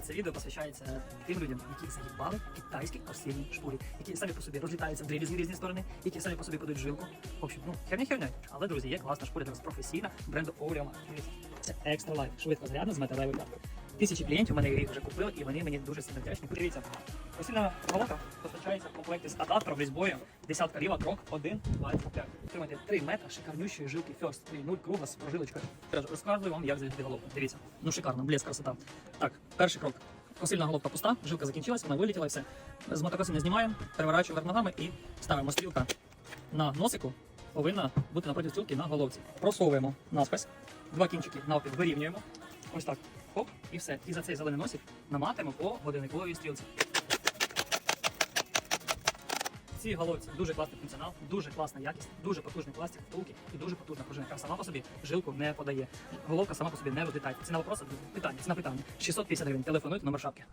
Це відео посвящається тим людям, які заїбали китайські осінні шпулі, які самі по собі розлітаються в дві різні різні сторони, які самі по собі подають жилку. В общем, ну херня херня. Але друзі, є класна шпуля вас професійна бренду Orion. Це екстра лайф, швидко зарядна з металевою карткою. Тисячі клієнтів мене їх вже купили, і вони мені дуже сильно вдячні. Подивіться, посильна головка постачається в комплекті з адаптером різьбою. Десятка ріва, крок 1, 25. Отримайте 3 метри шикарнющої жилки First 3.0 кругла з прожилочкою. Розказую вам, як зайти головку. Дивіться, ну шикарно, блеск, красота. Так, перший крок. Косильна головка пуста, жилка закінчилась, вона вилетіла і все. З мотокосини знімаємо, переворачуємо вверх ногами і ставимо стрілка на носику. Повинна бути напроти стрілки на головці. Просовуємо наспис, два кінчики навпіл вирівнюємо. Ось так. Хоп, і все. І за цей зелений носик наматимо по годинниковій стрілці. Цій головці дуже класний функціонал, дуже класна якість, дуже потужний пластик, втулки і дуже потужна пружина, яка сама по собі жилку не подає. Головка сама по собі не розлітається. Ціна вопроса питання, ціна питання. 650 гривень. Телефонуйте номер шапки.